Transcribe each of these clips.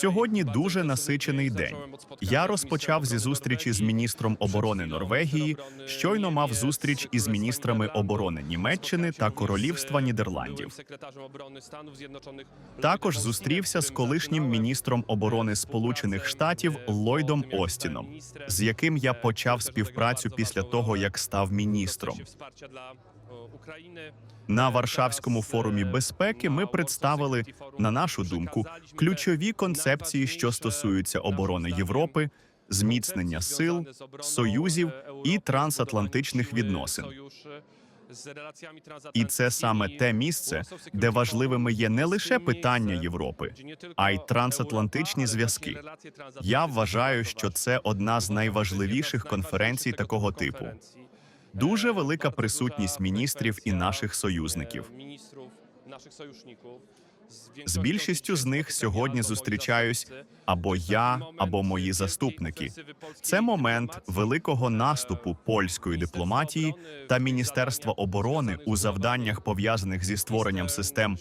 Сьогодні дуже насичений день. Я розпочав зі зустрічі з міністром оборони Норвегії. Щойно мав зустріч із міністрами оборони Німеччини та Королівства Нідерландів. Також зустрівся з колишнім міністром оборони Сполучених Штатів Ллойдом Остіном, з яким я почав співпрацю після того, як став міністром. На Варшавському форумі безпеки ми представили, на нашу думку, ключові концепції, що стосуються оборони Європи, зміцнення сил, союзів і трансатлантичних відносин. І це саме те місце, де важливими є не лише питання Європи, а й трансатлантичні зв'язки. Я вважаю, що це одна з найважливіших конференцій такого типу. Дуже велика присутність міністрів і наших союзників. З більшістю з них сьогодні зустрічаюсь або я, або мої заступники. Це момент великого наступу польської дипломатії та Міністерства оборони у завданнях пов'язаних зі створенням систем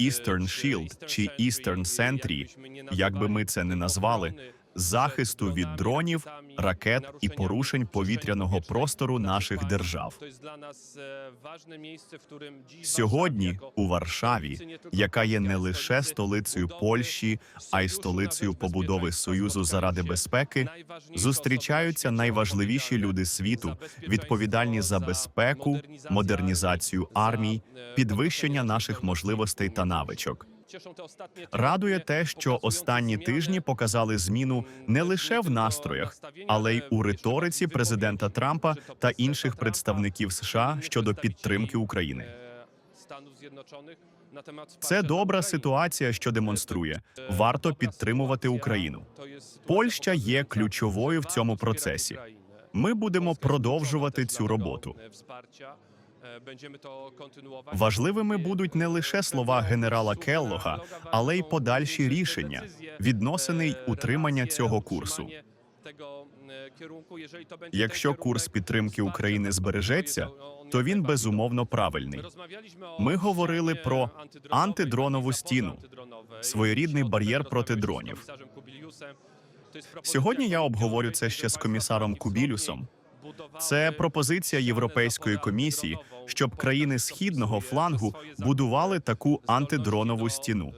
Eastern Shield чи Eastern Sentry, як би ми це не назвали, захисту від дронів, ракет і порушень повітряного простору наших держав. Сьогодні у Варшаві, яка є не лише столицею Польщі, а й столицею побудови Союзу заради безпеки, зустрічаються найважливіші люди світу, відповідальні за безпеку, модернізацію армій, підвищення наших можливостей та навичок. Радує те, що останні тижні показали зміну не лише в настроях, але й у риториці президента Трампа та інших представників США щодо підтримки України. Це добра ситуація, що демонструє, варто підтримувати Україну. Польща є ключовою в цьому процесі. Ми будемо продовжувати цю роботу. Важливими будуть не лише слова генерала Келлога, але й подальші рішення, відносини й утримання цього курсу. Якщо курс підтримки України збережеться, то він безумовно правильний. Ми говорили про антидронову стіну, своєрідний бар'єр проти дронів. Сьогодні я обговорю це ще з комісаром Кубілюсом. Це пропозиція Європейської комісії, щоб країни східного флангу будували таку антидронову стіну.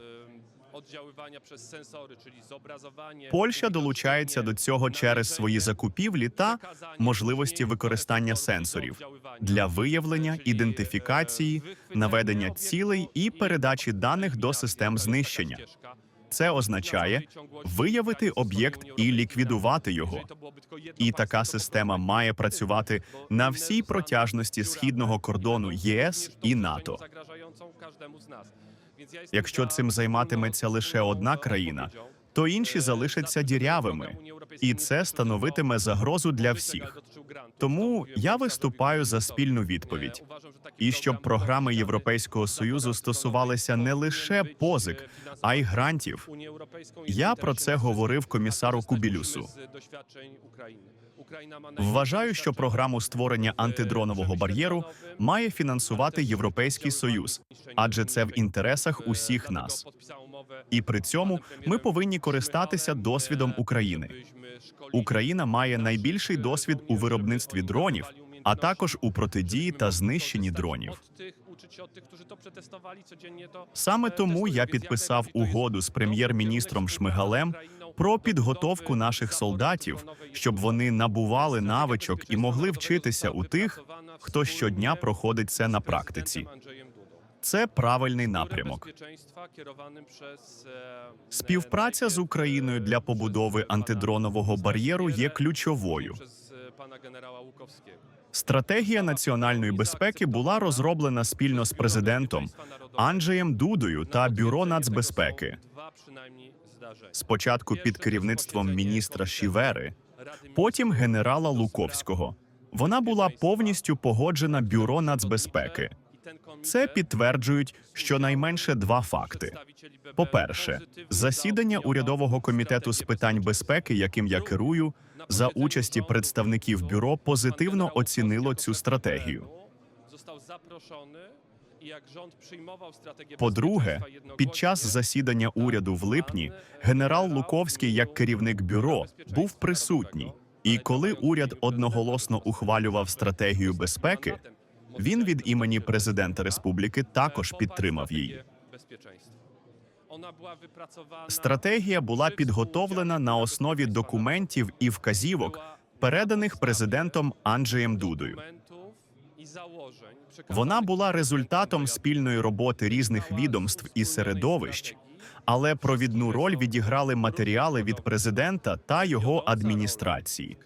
Польща долучається до цього через свої закупівлі та можливості використання сенсорів для виявлення, ідентифікації, наведення цілей і передачі даних до систем знищення. Це означає виявити об'єкт і ліквідувати його. І така система має працювати на всій протяжності східного кордону ЄС і НАТО. Якщо цим займатиметься лише одна країна, то інші залишаться дірявими, і це становитиме загрозу для всіх. Тому я виступаю за спільну відповідь. І щоб програми Європейського союзу стосувалися не лише позик, а й грантів. Я про це говорив комісару Кубілюсу. Вважаю, що програму створення антидронового бар'єру має фінансувати Європейський Союз, адже це в інтересах усіх нас. І при цьому ми повинні користатися досвідом України. Україна має найбільший досвід у виробництві дронів, а також у протидії та знищенні дронів. Саме тому я підписав угоду з прем'єр-міністром Шмигалем про підготовку наших солдатів, щоб вони набували навичок і могли вчитися у тих, хто щодня проходить це на практиці. Це правильний напрямок. Співпраця з Україною для побудови антидронового бар'єру є ключовою. Стратегія національної безпеки була розроблена спільно з президентом Анджеєм Дудою та бюро нацбезпеки. Спочатку під керівництвом міністра Шівери, потім генерала Луковського. Вона була повністю погоджена бюро нацбезпеки. Це підтверджують щонайменше два факти: по-перше, засідання урядового комітету з питань безпеки, яким я керую, за участі представників бюро позитивно оцінило цю стратегію. По-друге, під час засідання уряду в липні генерал Луковський, як керівник бюро, був присутній. І коли уряд одноголосно ухвалював стратегію безпеки, він від імені президента республіки також підтримав її. Стратегія була підготовлена на основі документів і вказівок, переданих президентом Анджеєм Дудою. Вона була результатом спільної роботи різних відомств і середовищ, але провідну роль відіграли матеріали від президента та його адміністрації.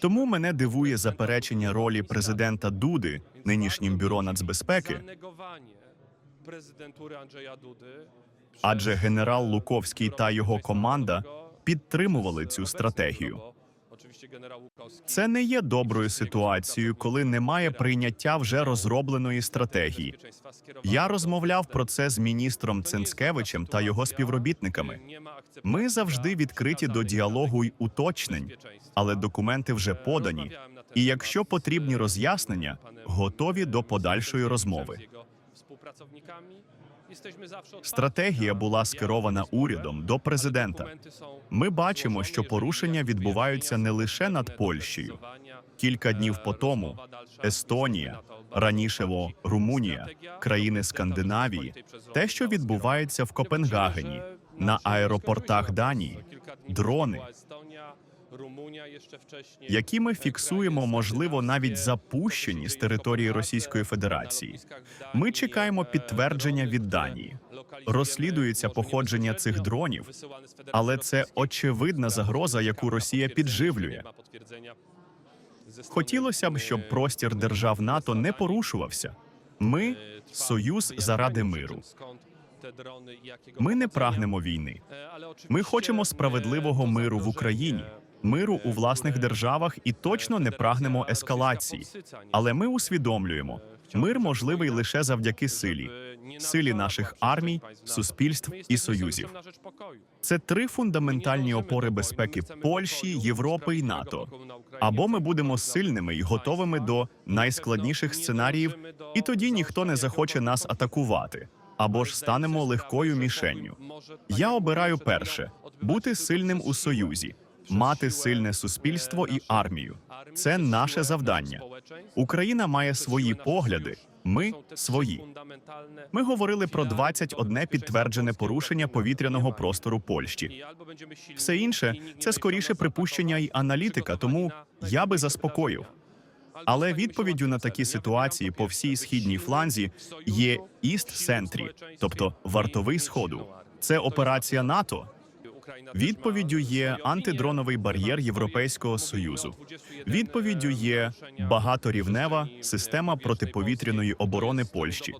Тому мене дивує заперечення ролі президента Дуди нинішнім бюро нацбезпеки, адже генерал Луковський та його команда підтримували цю стратегію. Це не є доброю ситуацією, коли немає прийняття вже розробленої стратегії. Я розмовляв про це з міністром Цинцкевичем та його співробітниками. Ми завжди відкриті до діалогу й уточнень, але документи вже подані. І якщо потрібні роз'яснення, готові до подальшої розмови. Стратегія була скерована урядом до президента. Ми бачимо, що порушення відбуваються не лише над Польщею. Кілька днів по тому Естонія, раніше Румунія, країни Скандинавії, те, що відбувається в Копенгагені, на аеропортах Данії, дрони, які ми фіксуємо, можливо, навіть запущені з території Російської Федерації. Ми чекаємо підтвердження від Данії. Розслідується походження цих дронів, але це очевидна загроза, яку Росія підживлює. Хотілося б, щоб простір держав НАТО не порушувався. Ми союз заради миру. Ми не прагнемо війни. Ми хочемо справедливого миру в Україні, миру у власних державах і точно не прагнемо ескалації. Але ми усвідомлюємо, мир можливий лише завдяки силі, силі наших армій, суспільств і союзів. Це три фундаментальні опори безпеки Польщі, Європи і НАТО. Або ми будемо сильними і готовими до найскладніших сценаріїв, і тоді ніхто не захоче нас атакувати, або ж станемо легкою мішенню. Я обираю перше бути сильним у союзі, мати сильне суспільство і армію. Це наше завдання. Україна має свої погляди. Ми свої. Ми говорили про 21 підтверджене порушення повітряного простору Польщі. Все інше це скоріше припущення і аналітика, тому я би заспокоїв. Але відповіддю на такі ситуації по всій східній фланзі є іст сентрі, тобто вартовий сходу. Це операція НАТО. Відповіддю є антидроновий бар'єр Європейського союзу. Відповіддю є багаторівнева система протиповітряної оборони Польщі,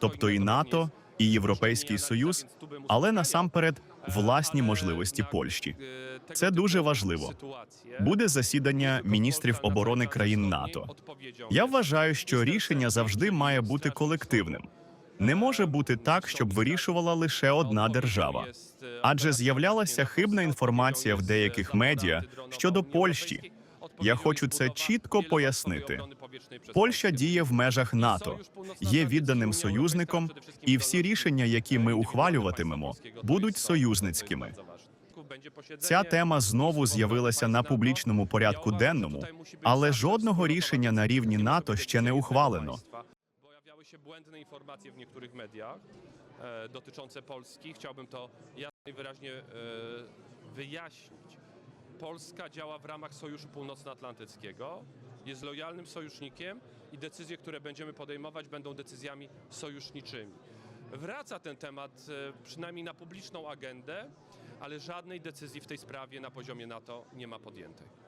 тобто і НАТО, і Європейський Союз, але насамперед власні можливості Польщі. Це дуже важливо. Буде засідання міністрів оборони країн НАТО. Я вважаю, що рішення завжди має бути колективним. Не може бути так, щоб вирішувала лише одна держава. Адже з'являлася хибна інформація в деяких медіа щодо Польщі. Я хочу це чітко пояснити. Польща діє в межах НАТО, є відданим союзником, і всі рішення, які ми ухвалюватимемо, будуть союзницькими. Ця тема знову з'явилася на публічному порядку денному, але жодного рішення на рівні НАТО ще не ухвалено. Pojawiały się błędne informacje w niektórych mediach dotyczące Polski. Jasno i wyraźnie e, wyjaśnić. Polska działa w ramach Sojuszu Północnoatlantyckiego, jest lojalnym sojusznikiem i decyzje, które będziemy podejmować, będą decyzjami sojuszniczymi. Wraca ten temat e, przynajmniej na publiczną agendę, ale żadnej decyzji w tej sprawie na poziomie NATO nie ma podjętej.